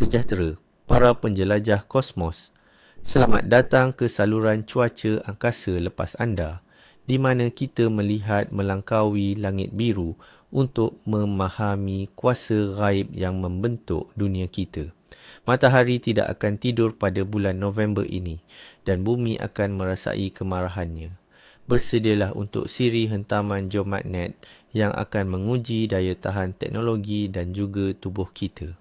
sejahtera para penjelajah kosmos. Selamat datang ke saluran cuaca angkasa lepas anda di mana kita melihat melangkaui langit biru untuk memahami kuasa gaib yang membentuk dunia kita. Matahari tidak akan tidur pada bulan November ini dan bumi akan merasai kemarahannya. Bersedialah untuk siri hentaman geomagnet yang akan menguji daya tahan teknologi dan juga tubuh kita.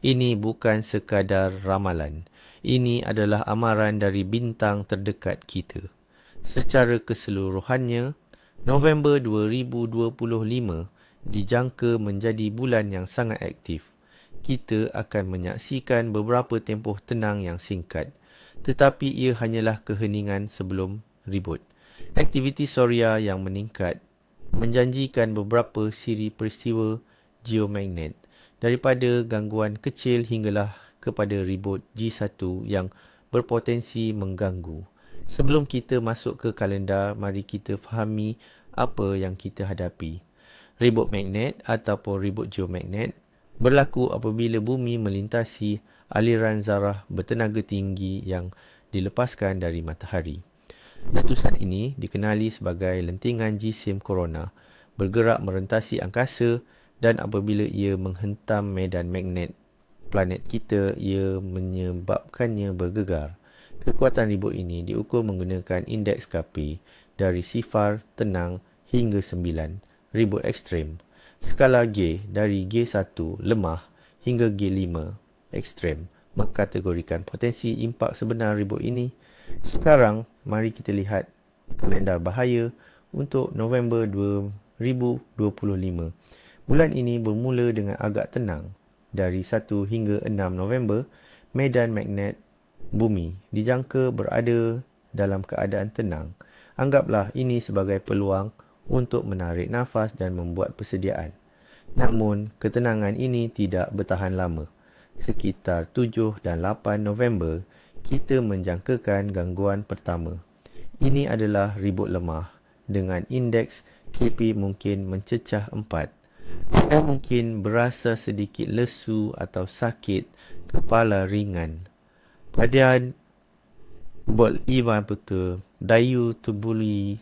Ini bukan sekadar ramalan. Ini adalah amaran dari bintang terdekat kita. Secara keseluruhannya, November 2025 dijangka menjadi bulan yang sangat aktif. Kita akan menyaksikan beberapa tempoh tenang yang singkat. Tetapi ia hanyalah keheningan sebelum ribut. Aktiviti Surya yang meningkat menjanjikan beberapa siri peristiwa geomagnet daripada gangguan kecil hinggalah kepada ribut G1 yang berpotensi mengganggu. Sebelum kita masuk ke kalendar, mari kita fahami apa yang kita hadapi. Ribut magnet ataupun ribut geomagnet berlaku apabila bumi melintasi aliran zarah bertenaga tinggi yang dilepaskan dari matahari. Letusan ini dikenali sebagai lentingan jisim corona bergerak merentasi angkasa dan apabila ia menghentam medan magnet planet kita ia menyebabkannya bergegar. Kekuatan ribut ini diukur menggunakan indeks KP dari sifar tenang hingga 9 ribut ekstrem. Skala G dari G1 lemah hingga G5 ekstrem mengkategorikan potensi impak sebenar ribut ini. Sekarang mari kita lihat kalendar bahaya untuk November 2025. Bulan ini bermula dengan agak tenang. Dari 1 hingga 6 November, medan magnet bumi dijangka berada dalam keadaan tenang. Anggaplah ini sebagai peluang untuk menarik nafas dan membuat persediaan. Namun, ketenangan ini tidak bertahan lama. Sekitar 7 dan 8 November, kita menjangkakan gangguan pertama. Ini adalah ribut lemah dengan indeks KP mungkin mencecah 4 anda mungkin berasa sedikit lesu atau sakit kepala ringan. Pada bol iwan betul dayu tubuli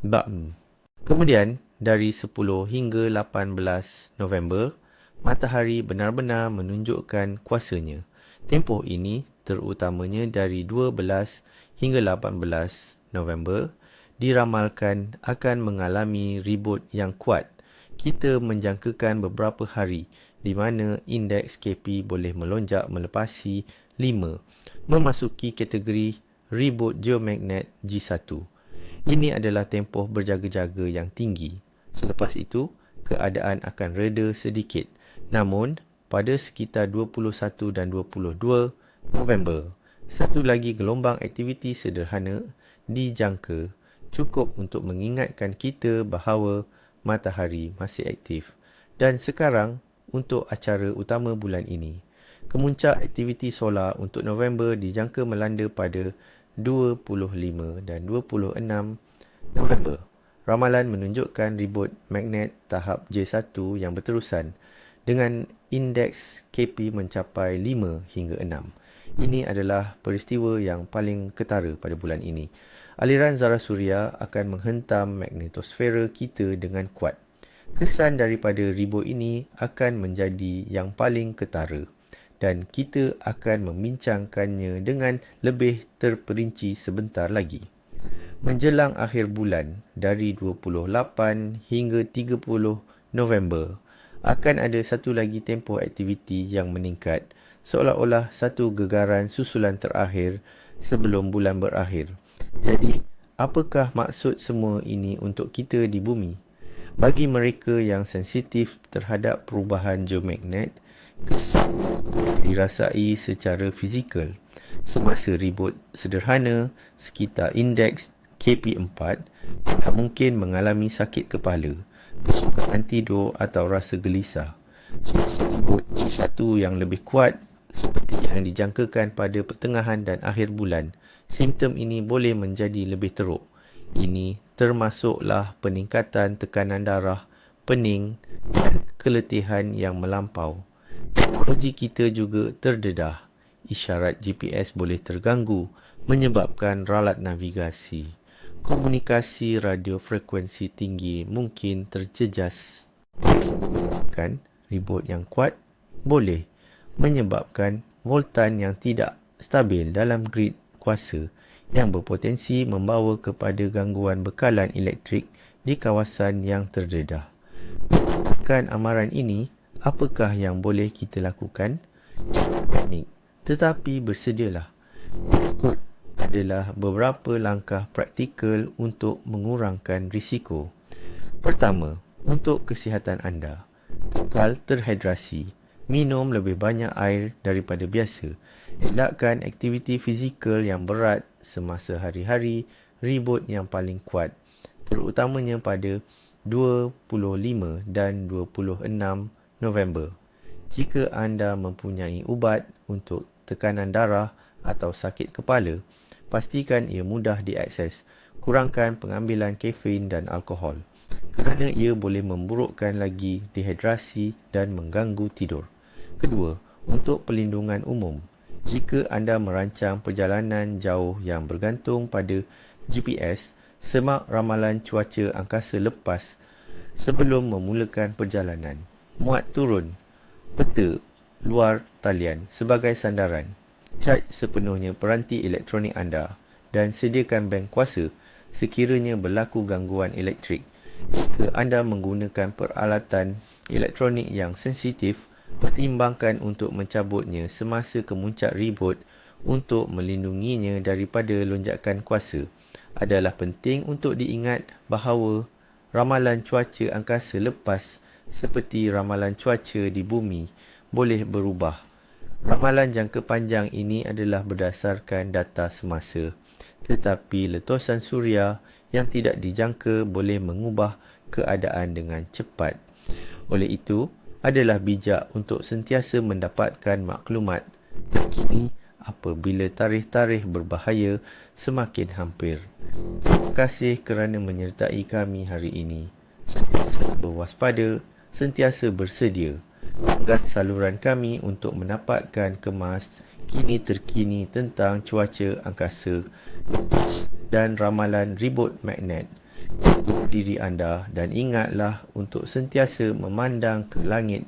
bam. Kemudian dari 10 hingga 18 November, matahari benar-benar menunjukkan kuasanya. Tempoh ini terutamanya dari 12 hingga 18 November diramalkan akan mengalami ribut yang kuat kita menjangkakan beberapa hari di mana indeks KP boleh melonjak melepasi 5 memasuki kategori ribut geomagnet G1. Ini adalah tempoh berjaga-jaga yang tinggi. Selepas itu, keadaan akan reda sedikit. Namun, pada sekitar 21 dan 22 November, satu lagi gelombang aktiviti sederhana dijangka cukup untuk mengingatkan kita bahawa matahari masih aktif dan sekarang untuk acara utama bulan ini. Kemuncak aktiviti solar untuk November dijangka melanda pada 25 dan 26 November. Ramalan menunjukkan ribut magnet tahap J1 yang berterusan dengan indeks KP mencapai 5 hingga 6. Ini adalah peristiwa yang paling ketara pada bulan ini aliran zarah suria akan menghentam magnetosfera kita dengan kuat. Kesan daripada ribut ini akan menjadi yang paling ketara dan kita akan membincangkannya dengan lebih terperinci sebentar lagi. Menjelang akhir bulan dari 28 hingga 30 November akan ada satu lagi tempoh aktiviti yang meningkat seolah-olah satu gegaran susulan terakhir sebelum bulan berakhir. Jadi, apakah maksud semua ini untuk kita di bumi? Bagi mereka yang sensitif terhadap perubahan geomagnet, kesan dirasai secara fizikal. Semasa ribut sederhana sekitar indeks KP4, anda mungkin mengalami sakit kepala, kesukaan tidur atau rasa gelisah. Semasa ribut G1 yang lebih kuat seperti yang dijangkakan pada pertengahan dan akhir bulan, simptom ini boleh menjadi lebih teruk. Ini termasuklah peningkatan tekanan darah, pening dan keletihan yang melampau. Teknologi kita juga terdedah. Isyarat GPS boleh terganggu menyebabkan ralat navigasi. Komunikasi radio frekuensi tinggi mungkin terjejas. Kan ribut yang kuat boleh menyebabkan voltan yang tidak stabil dalam grid kuasa yang berpotensi membawa kepada gangguan bekalan elektrik di kawasan yang terdedah. Kan amaran ini apakah yang boleh kita lakukan? Panik. Tetapi bersedialah. Berikut adalah beberapa langkah praktikal untuk mengurangkan risiko. Pertama, untuk kesihatan anda. Kekal terhidrasi. Minum lebih banyak air daripada biasa. Elakkan aktiviti fizikal yang berat semasa hari-hari ribut yang paling kuat. Terutamanya pada 25 dan 26 November. Jika anda mempunyai ubat untuk tekanan darah atau sakit kepala, pastikan ia mudah diakses. Kurangkan pengambilan kafein dan alkohol kerana ia boleh memburukkan lagi dehidrasi dan mengganggu tidur. Kedua, untuk pelindungan umum. Jika anda merancang perjalanan jauh yang bergantung pada GPS, semak ramalan cuaca angkasa lepas sebelum memulakan perjalanan muat turun peta luar talian sebagai sandaran. Caj sepenuhnya peranti elektronik anda dan sediakan bank kuasa sekiranya berlaku gangguan elektrik. Jika anda menggunakan peralatan elektronik yang sensitif, pertimbangkan untuk mencabutnya semasa kemuncak ribut untuk melindunginya daripada lonjakan kuasa. Adalah penting untuk diingat bahawa ramalan cuaca angkasa lepas seperti ramalan cuaca di bumi boleh berubah. Ramalan jangka panjang ini adalah berdasarkan data semasa. Tetapi letusan suria yang tidak dijangka boleh mengubah keadaan dengan cepat. Oleh itu, adalah bijak untuk sentiasa mendapatkan maklumat terkini apabila tarikh-tarikh berbahaya semakin hampir. Terima kasih kerana menyertai kami hari ini. Sentiasa berwaspada sentiasa bersedia dengan saluran kami untuk mendapatkan kemas kini terkini tentang cuaca angkasa dan ramalan ribut magnet diri anda dan ingatlah untuk sentiasa memandang ke langit